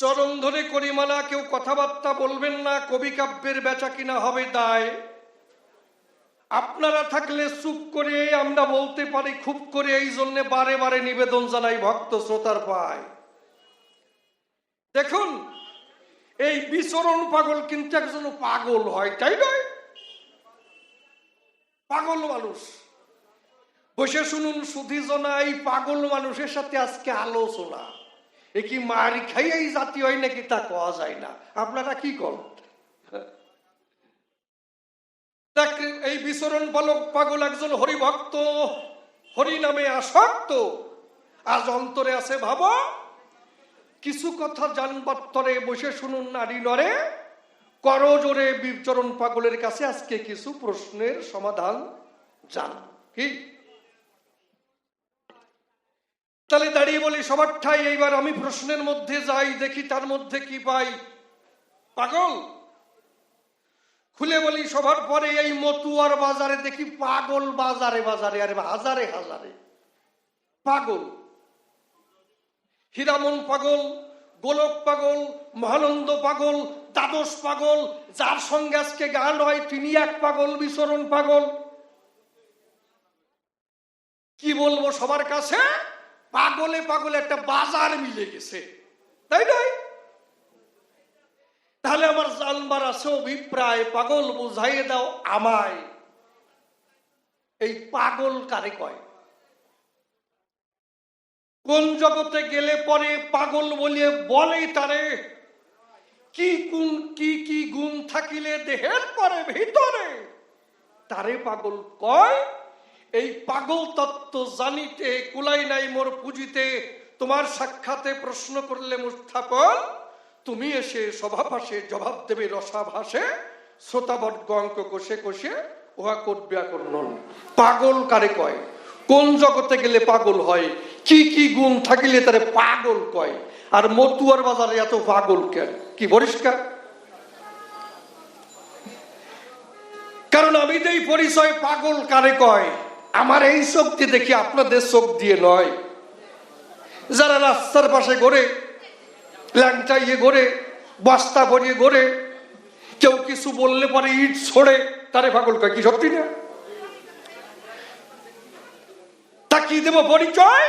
চরণ ধরে করিমালা, কেউ কথাবার্তা বলবেন না, কবি কাব্যের বেচা কিনা হবে দায়। আপনারা থাকলে চুপ করে আমরা বলতে পারি, খুব করে এই জন্য বারে বারে নিবেদন জানাই ভক্ত শ্রোতার পায়। দেখুন, এই বিচরণ পাগল কিন্তু একজন পাগল হয়, তাই নয়? পাগল মানুষ। বসে শুনুন, সুধীজনা, এই পাগল মানুষের সাথে আজকে আলোচনা। এ কি মার খাইয়াই জাতি হয় নাকি তা কওয়া যায় না? আপনারা কি দেখ, এই বিচরণ বালক পাগল একজন হরিভক্ত হরি নামে আসক্ত। আজ অন্তরে আছে ভাব কিছু কথা জানবার তরে বসে শুনুন নারী নরে। করজোরে বিচরণ পাগলের কাছে আজকে কিছু প্রশ্নের সমাধান জান। কি? তাহলে দাঁড়িয়ে বলি সবার ঠাই এইবার আমি প্রশ্নের মধ্যে যাই, দেখি তার মধ্যে কি পাই। পাগল? খুলে বলি সবার পরে এই মতুয়ার বাজারে দেখি পাগল বাজারে বাজারে, আরে হাজারে হাজারে। পাগল। হীরামন পাগল, গোলক পাগল, মহানন্দ পাগল, দ্বাদশ পাগল, যার সঙ্গে আজকে গান হয় তিনি এক পাগল, বিচরণ পাগল। কি বলব সবার কাছে? পাগলে পাগলে একটা বাজার মিলে গেছে। তাই নয়? তাহলে আমার জানবার আছে, অভিপ্রায়, পাগল বুঝাইয়ে দাও আমায়। এই পাগল কারে কয়? কোন জগতে গেলে পরে পাগল বলিয়ে বলে তারে? কি কোন, কি কি গুণ থাকিলে দেহের পরে ভিতরে? তারে পাগল কয়? এই পাগল তত্ত্ব জানিতে কুলাই নাই মোর পুঁজিতে, তোমার সাক্ষাতে প্রশ্ন করলে মুস্থাপন তুমি এসে সভাভাসে জবাব দেবে রসাভাসে শ্রোতাবর্গ অঙ্ক কষে কষে, উহা করবে আকর্ণন পাগল কারে কয়? কোন জগতে গেলে পাগল হয়? কি কি গুণ থাকিলে তারে পাগল কয়? আর মতুয়ার বাজারে এত পাগল কেন কি পরিষ্কার? কারণ আমি এই পরিচয় পাগল কারে কয়? আমার এই শক্তি দেখি আপনাদের চোখ দিয়ে নয়। যারা রাস্তার পাশে ঘোরে ল্যাংটাইয়ে ঘোরে, বস্তা ভরিয়ে ঘোরে, কেউ কিছু বললে পরে ইট ছড়ে, তারে পাগল কয়, কি সত্যি না তা কি দেব পরিচয়?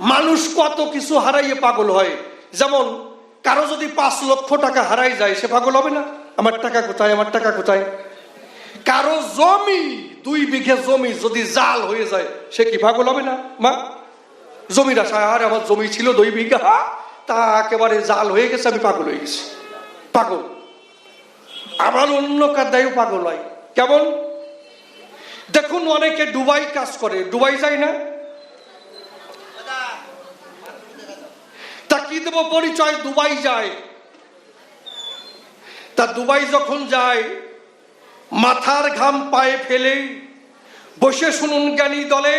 মানুষ কত কিছু হারাইয়ে পাগল হয়। যেমন, কারও যদি পাঁচ লক্ষ টাকা হারাই যায়, সে পাগল হবে না। আমার টাকা কোথায়, আমার টাকা কোথায়? কারও জমি, দুই বিঘে জমি যদি জাল হয়ে যায়, সে কি পাগল হবে না? মা জমির আশায় আর আমার জমি ছিল দুই বিঘা, তা একেবারে জাল হয়ে গেছে, আমি পাগল হয়ে গেছি। পাগল। আবার অন্য কাদায়ও পাগল হয়। কেমন? দেখুন, অনেকে ডুবাই কাজ করে। ডুবাই যায় না? তা কি দেব পরিচয়? দুবাই যায়। তা দুবাই যখন যায় মাথার ঘাম পায়ে ফেলে। বসে শুনুন জ্ঞানী দলে,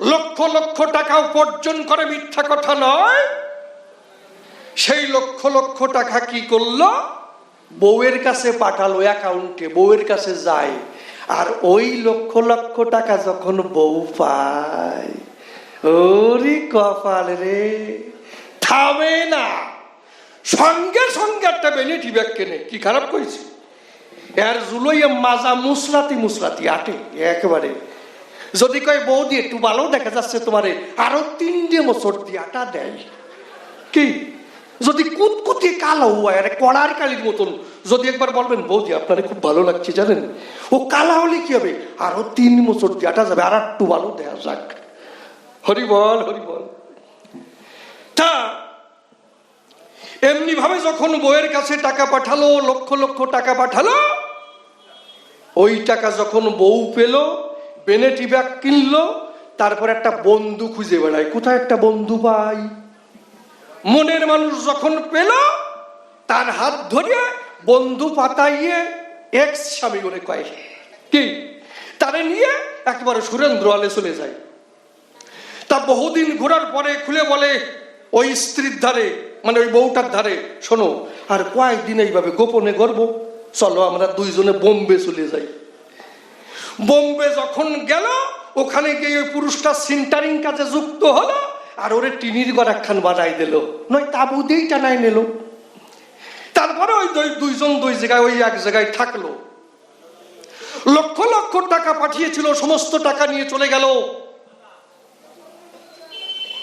লক্ষ লক্ষ টাকা উপার্জন করে মিথ্যা কথা নয়। সেই লক্ষ লক্ষ টাকা কি করল? বউয়ের কাছে পাঠালো অ্যাকাউন্টে, বউয়ের কাছে যায়। আর ওই লক্ষ লক্ষ টাকা যখন বউ পায়, ওরে কপাল রে। থামে না। সঙ্গে সঙ্গে একটা বেনিটি ব্যাগ কেনে। কি খারাপ করেছে এর জুলইয়ে মাজা মুসলাতি মুসলাতি আটে, একেবারে। যদি কয় বৌদি, একটু ভালো দেখা যাচ্ছে তোমারে, আরও তিনটে বছর দিয়াটা দেয়। কি? যদি কুতকুতি কালো হয়, আরে কড়ার কালির মতন, যদি একবার বলবেন, বৌদি, আপনারে খুব ভালো লাগছে, জানেন? ও কালা হলে কি হবে? আরও তিন বছর দেওয়াটা যাবে, আর একটু ভালো দেয়া যাক। হরি বল হরি বল। তা এমনি ভাবে যখন বইয়ের কাছে টাকা পাঠালো, লক্ষ লক্ষ টাকা পাঠালো ওই টাকা যখন বউ পেল বেনেটি ব্যাগ কিনলো, তারপর একটা বন্ধু খুঁজে বেড়ায়। কোথায় একটা বন্ধু পাই? মনের মানুষ যখন পেল, তার হাত ধরে বন্ধু পাতাইয়ে এক্স স্বামী করে কয়। কি? তারে নিয়ে একেবারে সুরেন্দ্র আলে চলে যায়। তা বহুদিন ঘোরার পরে খুলে বলে, ওই স্ত্রীর ধারে মানে ওই বউটার ধারে, শোনো, আর কয়েকদিন এইভাবে গোপনে গর্ব। চলো, আমরা দুইজনে বোম্বে চলে যাই। বোম্বে যখন গেল, ওখানে গিয়ে ওই পুরুষটা সিন্টারিং কাজে যুক্ত হলো, আর ওরে টিনির একখান বানাই দিল। নয়, তাবু দিয়েই টানাই নিল। তারপরে ওই দুই- দুইজন দুই জায়গায়, ওই এক জায়গায় থাকল। লক্ষ লক্ষ টাকা পাঠিয়েছিল, সমস্ত টাকা নিয়ে চলে গেল।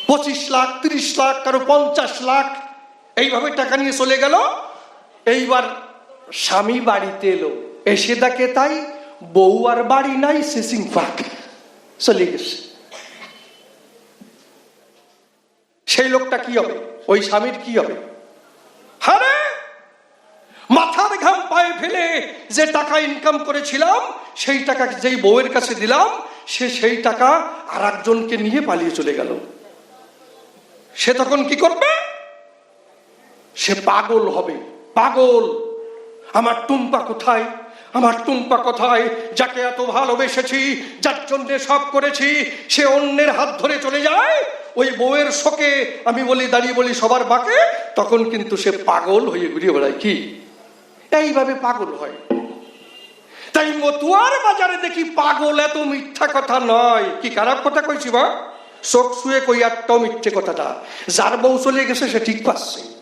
পঁচিশ লাখ, তিরিশ লাখ, কারও পঞ্চাশ লাখ, এইভাবে টাকা নিয়ে চলে গেল। এইবার স্বামী বাড়িতে এলো। এসে দেখে তাই বউ আর বাড়ি নাই সিসিং ফাঁক চলে গেছে। সেই লোকটা কি হবে? ওই স্বামীর কি হবে? হারে মাথার ঘাম পায়ে ফেলে যে টাকা ইনকাম করেছিলাম, সেই টাকা যেই বউয়ের কাছে দিলাম, সে সেই টাকা আর একজনকে নিয়ে পালিয়ে চলে গেল। সে তখন কি করবে? সে পাগল হবে। পাগল। আমার টুম্পা কোথায়? আমার টুম্পা কোথায়? যাকে এত ভালোবেসেছি, যার জন্য সব করেছি, সে অন্যের হাত ধরে চলে যায়? ওই বউয়ের শোকে আমি বলি, দাঁড়িয়ে বলি সবার বাকে, তখন কিন্তু সে পাগল হয়ে ঘুরিয়ে বেড়ায়। কি? এইভাবে পাগল হয়। তাই মতুয়ার বাজারে দেখি পাগল এত মিথ্যা কথা নয়। কি খারাপ কথা কইছি বা? চোখ শুয়ে কই একটাও মিথ্যে কথাটা। যার বউ চলে গেছে, সে ঠিক পাচ্ছে।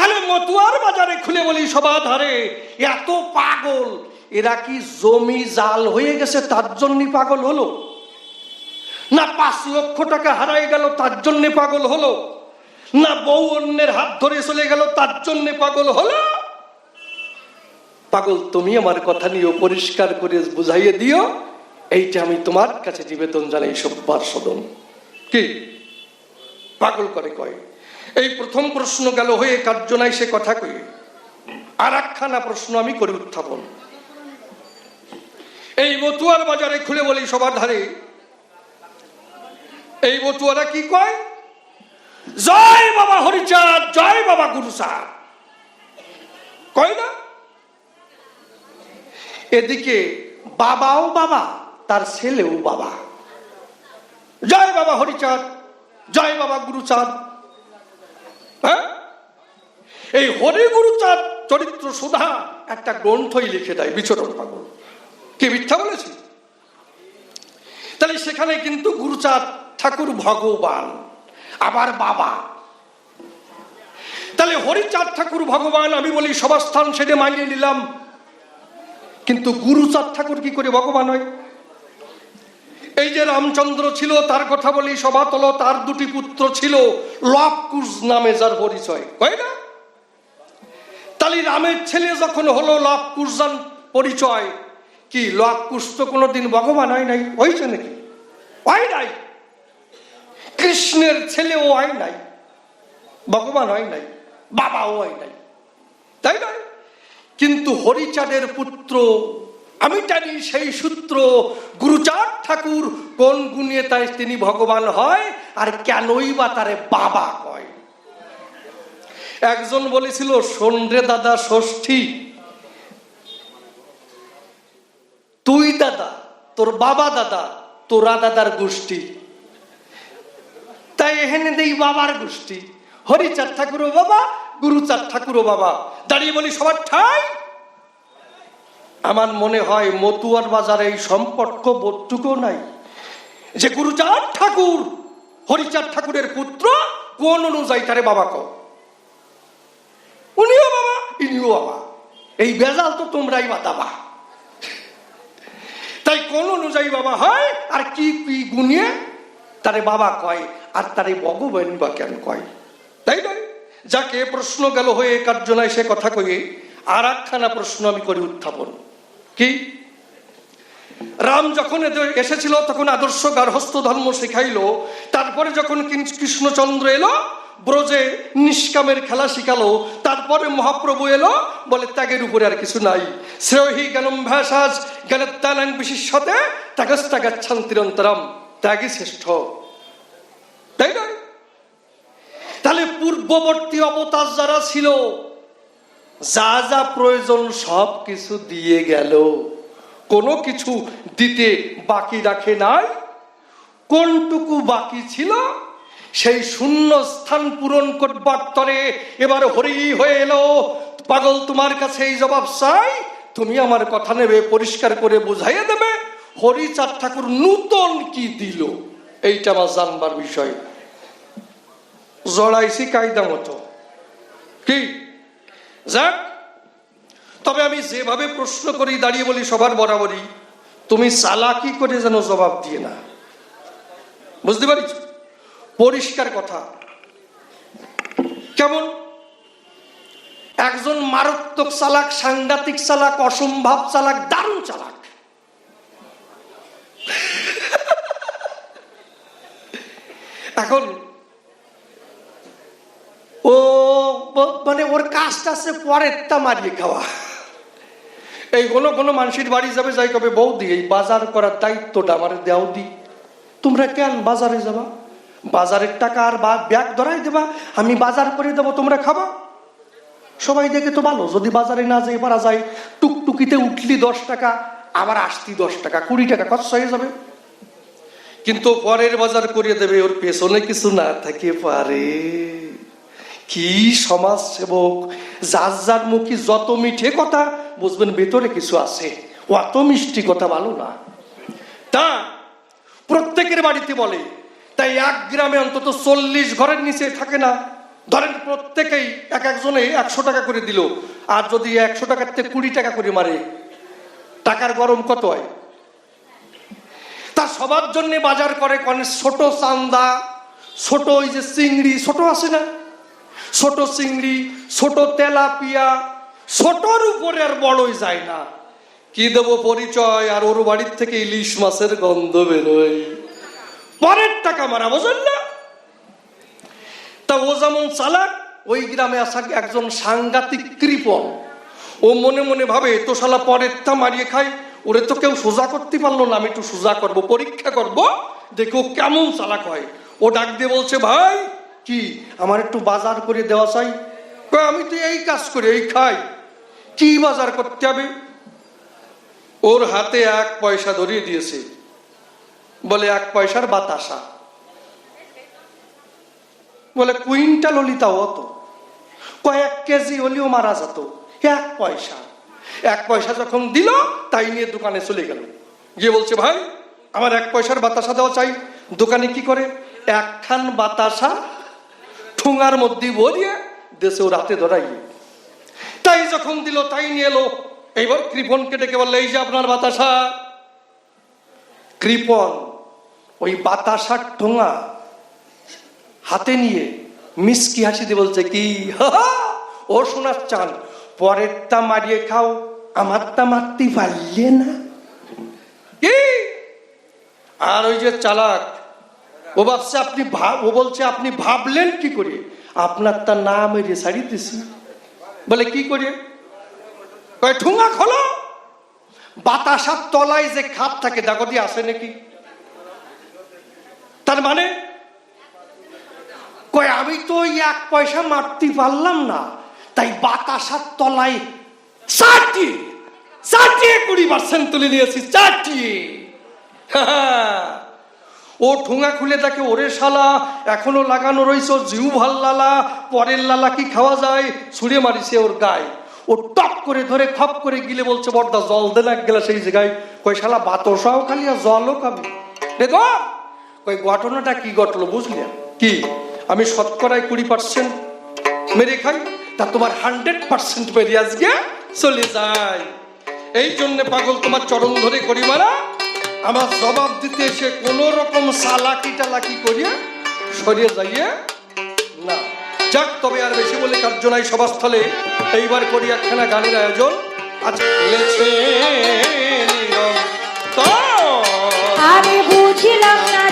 তাহলে মতুয়ার বাজারে খুলে বলি সবার ধারে, এত পাগল। এরা কি জমি জাল হয়ে গেছে, তার জন্যই পাগল হলো? না পাঁচ লক্ষ টাকা হারাই গেল, তার জন্য পাগল হলো? না বউ অন্যের হাত ধরে চলে গেল, তার জন্য পাগল হলো? পাগল, তুমি আমার কথা নিয়ে পরিষ্কার করে বুঝাইয়ে দিও, এইটা আমি তোমার কাছে নিবেদন জানাই সব্বার সদন। কি? পাগল করে কয়? এই প্রথম প্রশ্ন গেল, হয়ে কার্যনায় সে কথা কয়ে আর একখানা প্রশ্ন আমি করি উত্থাপন। এই বতুয়ার বাজারে খুলে বলি সবার ধারে, এই বতুয়ারা কি কয়? জয় বাবা হরিচাঁদ, জয় বাবা গুরুচাঁদ। কয় না? এদিকে বাবাও বাবা, তার ছেলেও বাবা। জয় বাবা হরিচাঁদ, জয় বাবা গুরুচাঁদ। হ্যাঁ? এই হরি গুরুচাঁদ চরিত্র সুধা একটা গ্রন্থই লিখে দেয়, বিচরণ পাগল। কি মিথ্যা বলেছি? তাহলে সেখানে কিন্তু গুরুচাঁদ ঠাকুর ভগবান, আবার বাবা। তাহলে হরিচাঁদ ঠাকুর ভগবান, আমি বলি সবার স্থান সেটা মানিয়ে নিলাম। কিন্তু গুরুচাঁদ ঠাকুর কি করে ভগবান হয়? এই যে রামচন্দ্র ছিল, তার কথা বলি, সভাতল, তার দুটি পুত্র ছিল, লবকুশ নামে যার পরিচয়, হয় না? তাহলে রামের ছেলে যখন হলো লবকুশান পরিচয়, কি, লবকুশ তো কোনোদিন ভগবান হয় নাই, হয়েছে নাকি? হয় নাই। কৃষ্ণের ছেলেও হয় নাই, ভগবান হয় নাই, বাবাও হয় নাই, তাই না? কিন্তু হরিচাঁদের পুত্র আমি জানি সেই সূত্র, গুরুচাঁদ ঠাকুর কোন গুণে তাই তিনি ভগবান হয় আর কেনই বা তারে বাবা কয়। একজন বলেছিল সন্ধ্যে দাদা, ষষ্ঠী। তুই দাদা, তোর বাবা দাদা, তোরা দাদার গোষ্ঠী। তাই এখানে দেই বাবার গোষ্ঠী। হরিচাঁদ ঠাকুরও বাবা, গুরুচাঁদ ঠাকুরও বাবা। দাঁড়িয়ে বলি, সবার ঠাই আমার মনে হয় মতুয়ার বাজারে এই সম্পর্ক বোধটুকু নাই। যে গুরুচাঁদ ঠাকুর, হরিচাঁদ ঠাকুরের পুত্র, কোন অনুযায়ী তারে বাবা কও? উনিও বাবা, ইনিও বাবা। এই বেজাল তো তোমরাই বাতাবা তাই কোন অনুযায়ী বাবা হয়, আর কি কি গুনিয়ে তারে বাবা কয়, আর তারে ভগবান বা কেন কয়? তাই নয়, যাকে প্রশ্ন গেল হয়ে কার্যনায় সে কথা কয়ে আর একখানা প্রশ্ন আমি করি উত্থাপন। কি? রাম যখন এসেছিল, তখন আদর্শ গার্হস্থ ধর্ম শেখাইলো। তারপরে যখন কৃষ্ণচন্দ্র এলো, ব্রজে নিষ্কামের খেলা শিখালো। তারপরে মহাপ্রভু এলো, বলে ত্যাগের উপরে আর কিছু নাই। শ্রেয়হি জ্ঞানম ভাষাজ, জ্ঞানত্যানাং বিশিষ্যতে ত্যাগস্তাগাচ্ছান্তিরন্তরম ত্যাগই শ্রেষ্ঠ। তাই নয়? তাহলে পূর্ববর্তী অবতার যারা ছিল যা যা প্রয়োজন সব কিছু দিয়ে গেল। কোনো কিছু দিতে বাকি রাখে নাই। কোনটুকু বাকি ছিল? সেই শূন্য স্থান পূরণ করবার তরে এবার হরি হয়ে এলো। পাগল, তোমার কাছে এই জবাব চাই? তুমি আমার কথা নেবে, পরিষ্কার করে বুঝাইয়ে দেবে। হরিচাঁদ ঠাকুর নূতন কি দিল? এইটা আমার জানবার বিষয়। জড়াইছি কায়দা মতো। কি? যাক, তবে আমি যেভাবে প্রশ্ন করি, দাঁড়িয়ে বলি সবার বরাবরই, তুমি চালাকি করে যেন জবাব দিয়ে না। বুঝতে পারিস পরিষ্কার কথা। কেমন? একজন মারাত্মক চালাক, সাংঘাতিক চালাক, অসম্ভব চালাক, দারুণ চালাক। এখন ও মানে ওর কাজটা আছে পরের তা মারিয়ে খাওয়া। এই কোনো কোনো মানুষের বাড়ি যাবে, যাই কবে বৌদি, এই বাজার করার দায়িত্বটা আমার দেও দি। তোমরা কেন বাজারে যাবা? বাজারের টাকা আর বা ব্যাগ ধরাই দেবা, আমি বাজার করে দেবো, তোমরা খাবা? সবাই দেখে তো ভালো, যদি বাজারে না যাই পারা যায়, টুকটুকিতে উঠলি দশ টাকা, আবার আসতি দশ টাকা, কুড়ি টাকা, খরচ হয়ে যাবে। কিন্তু পরের বাজার করিয়ে দেবে, ওর পেছনে কিছু না থাকে পারে। কি সমাজ সেবক? যার যার মুখী যত মিঠে কথা, বুঝবেন ভেতরে কিছু আছে। অত মিষ্টি কথা ভালো না। তা প্রত্যেকের বাড়িতে বলে, তাই এক গ্রামে অন্তত চল্লিশ ঘরের নিচে থাকে না। ধরেন প্রত্যেকেই এক একজনে একশো টাকা করে দিল। আর যদি একশো টাকার থেকে কুড়ি টাকা করে মারে, টাকার গরম কত হয়? তা সবার জন্য বাজার করে কনে ছোট চান্দা, ছোট ওই যে চিংড়ি, ছোট আছে না? ছোট চিংড়ি, ছোট তেলাপিয়া, ছোটর উপরে আর বড়ই যায় না। কি দেব পরিচয়? আর ওর বাড়ির থেকে ইলিশ মাছের গন্ধ বেরোয়। পরের টাকা মারা, বোঝেন না? তা ও যেমন চালাক, ওই গ্রামে আসা একজন সাংঘাতিক কৃপণ। ও মনে মনে ভাবে তো শালা পরের তা মারিয়ে খায় ওরে তো কেউ সোজা করতে পারল না, আমি একটু সোজা করব, পরীক্ষা করব, দেখো কেমন চালাক হয়। ও ডাক দিয়ে বলছে, ভাই কি, আমার একটু বাজার করে দেওয়া চাই? আমি তো এই কাজ করি, এই খাই। কি বাজার করতে হবে? ওর হাতে এক পয়সা ধরিয়ে দিয়েছে। বলে, এক পয়সার বাতাসা। বলে, কুইন্টাল হলি তাও অত কয়েক কেজি হলেও মারা যেত। এক পয়সা। এক পয়সা যখন দিল, তাই নিয়ে দোকানে চলে গেল। গিয়ে বলছে, ভাই, আমার এক পয়সার বাতাসা দেওয়া চাই। দোকানে কি করে? একখান বাতাসা ঠোঙার মধ্যে ভরিয়ে দেশে ও রাতে ধরাইয়ে তাই যখন দিল তাই নিয়ে এলো। এইবার কৃপনকে ডেকে বললে এই যে আপনার বাতাসা? কৃপন ওই বাতাসার ঠোঙা হাতে নিয়ে মিসকি হাসি দিয়ে বলছে কি? "হাহা, ও শোনার চান পরেরটা মারিয়ে খাও আমারটা মারতে পারলে না? আর ওই যে চালাক ও ভাবছে, আপনি ও বলছে, আপনি ভাবলেন কি করে? আপনার তার না মেরে ছাড়িতেছি বলে, কি করে? কয় ঠুঙা খোলো। বাতাসার তলায় যে খাপ থাকে, দেখো দিয়ে আসে নাকি? তার মানে কয়, আমি তো এক পয়সা মারতে পারলাম না। তাই বাতাসার তলায় চারটি চারটিয়ে কুড়ি পার্সেন্ট তুলে নিয়েছি চারটিয়ে ও ঠোঙা খুলে তাকে, ওরে শালা, এখনও লাগানো রয়েছে জিউ ভালো লালা, পরের লালা কি খাওয়া যায়? ছুঁড়ে মারিছে ওর গায়ে। ও টপ করে ধরে খপ করে গিলে বলছে বড়দা জল দে না গেলা সেই জায়গায়। কই শালা বাতসাও খালি আর জলও খাবি? দেখো কই ঘটনাটা কি ঘটলো বুঝলি? কি? আমি শতকরায় কুড়ি পার্সেন্ট মেরে খাই, তা তোমার হান্ড্রেড পার্সেন্ট মেরে আজকে চলে যায়। এই জন্য পাগল তোমার চরণ ধরে করি মারা আমার জবাব দিতে সে কোন রকম সালাকি টালাকি করিয়া সরিয়ে যাইয়ে না। যাক তবে আর বেশি বলে কার্য নাই সভাস্থলে। এইবার করি একখানা গানের আয়োজন আচ্ছা বুঝিলাম না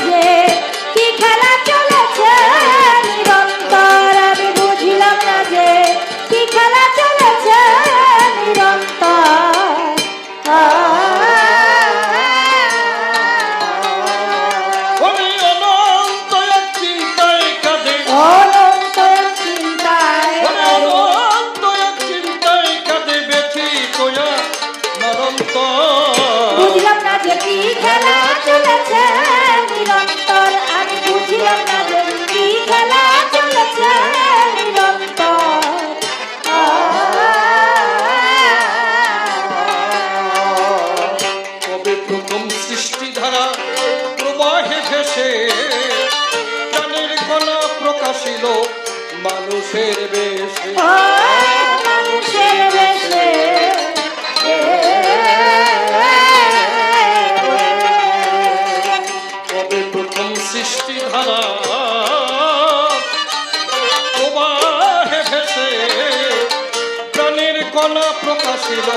প্রকাশিল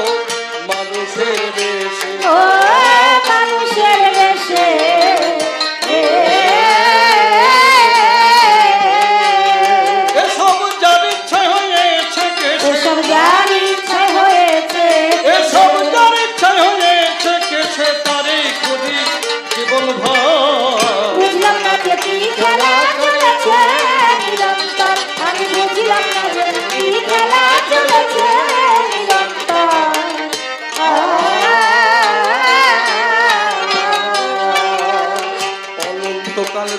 মানুষের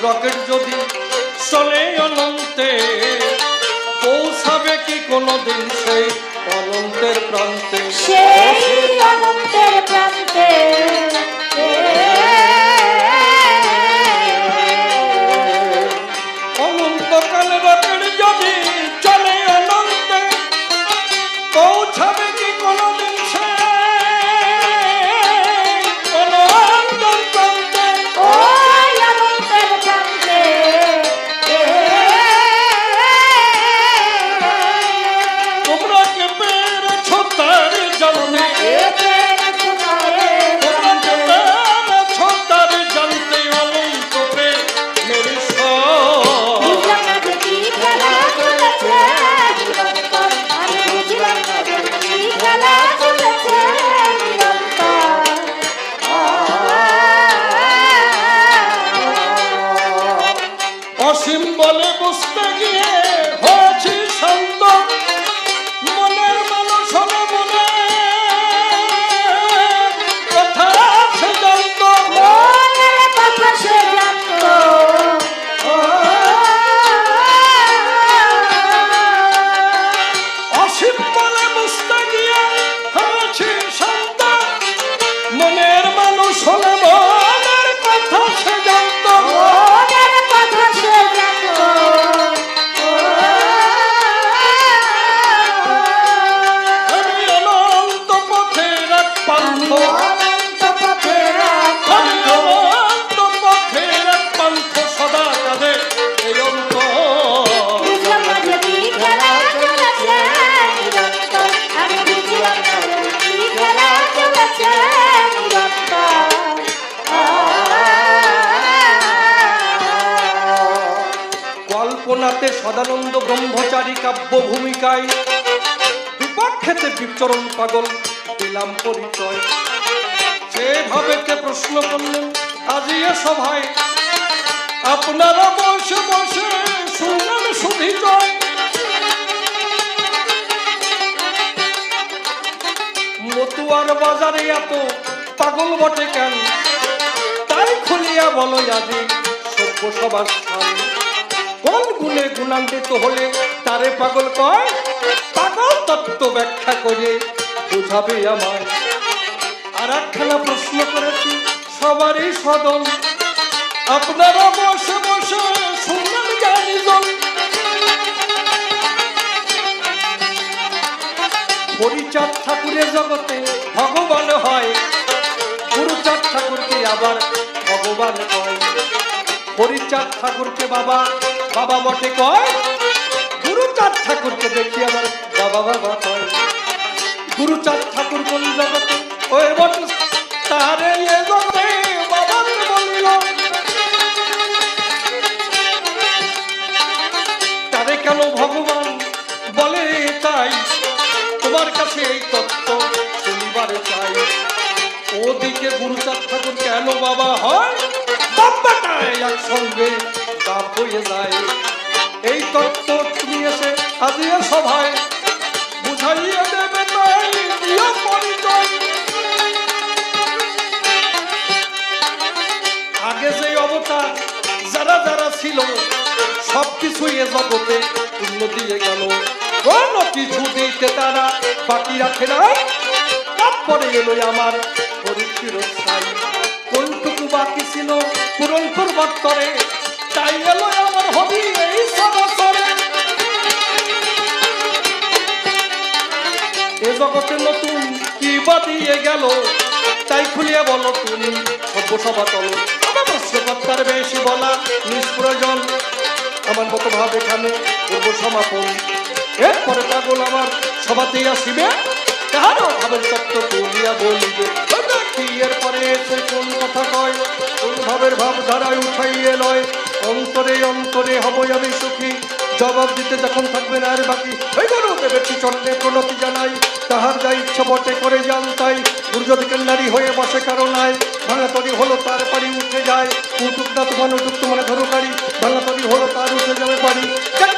রকেট যদি চলে অনন্তে পৌঁছাবে কি কোনোদিন সেই অনন্তের প্রান্তে? সেই অনন্তের প্রান্তে। সদানন্দ ব্রহ্মচারী কাব্য ভূমিকায় বিপক্ষেতে বিচরণ পাগল দিলাম পরিচয়। যেভাবে কে প্রশ্ন করলেন, আজি এ সভায় আপনারা বসে বসে শুনলেন সুধিচয় মতুয়ার বাজারে এত পাগল বটে কেন? তাই খুলিয়া বলো আজি সভ্য সবার স্থান। কোন গুণে গুণান্বিত হলে তারে পাগল কয়? পাগল তত্ত্ব ব্যাখ্যা করে বুঝাবে আমায়। আর একখানা প্রশ্ন করেছি, সবারই সদন আপনারা বসে বসে শুনলেন জ্ঞানীজন হরিচাঁদ ঠাকুরের জগতে ভগবান হয়, গুরুচাঁদ ঠাকুরকে আবার ভগবান হয় হরিচাঁদ ঠাকুরকে বাবা বাবা বটে কয়? গুরুচাঁদ ঠাকুরকে দেখি আবার বাবা বাবা কয়। গুরুচাঁদ ঠাকুর কোন জগতে, ওই বটে তারে কেন ভগবান বলে তাই? তোমার কাছে এই তত্ত্ব শুনিবারে চাই। ওদিকে গুরুচাঁদ ঠাকুর কেন বাবা হয়? বাবাটাই একসঙ্গে বাপ হয়ে যায়। এই তত্ত্ব তুমি এসে আজিয়ে সভায় বুঝাইয়ে দেবে আগে যে অবতার যারা যারা ছিল সব কিছু এ জগতে শূন্য দিয়ে গেল। কোন কিছু দিতে তারা বাকি রাখে না। তারপরে এলো আমার পরিচির কোনটুকু বাকি ছিল? পূরণ করবার তরে তাই এলো আমার হবি এই সরাসরে। এ নতুন কি বা গেল? তাই খুলিয়া বলো তুমি, সভ্যসভা চলো। সভাতার বেশি বলা নিষ্প্রয়োজন। আমার মতো এখানে করব সমাপন। এরপরে পাগল আমার সভাতেই আসিবে। কারও আমার তত্ত্ব তুলিয়া বলিবে। এরপরে এসে কোন কথা কয়? কোন ভাবের ভাবধারায় উঠাইয়ে নয় অন্তরে অন্তরে হবই আমি সুখী জবাব দিতে যখন থাকবে না আর বাকি ওই গরু দেবেছি চরণে প্রণতি জানাই তাহার যা ইচ্ছা বটে করে যান তাই দুর্যোগের নারী হয়ে বসে কারও নাই ভাঙা তরি হলো তার পারি উঠে যায় উঠুক না তোমার উঠুক তোমার ধরো ভাঙা তরি হলো তার উঠে যাবে পারি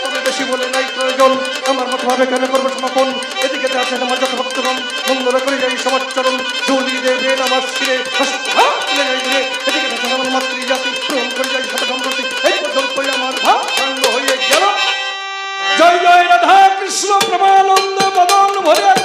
তবে বেশি বলে নাই প্রয়োজন আমার মতো ভাবে কেন করব সমাপন এদিকে আছে আমার যত ভক্তগণ মঙ্গল করে যাই সমাজ চরণ জলি দেবেন আমার শিরে হস্ত কৃষ্ণ প্রমানন্দ বদন ভরে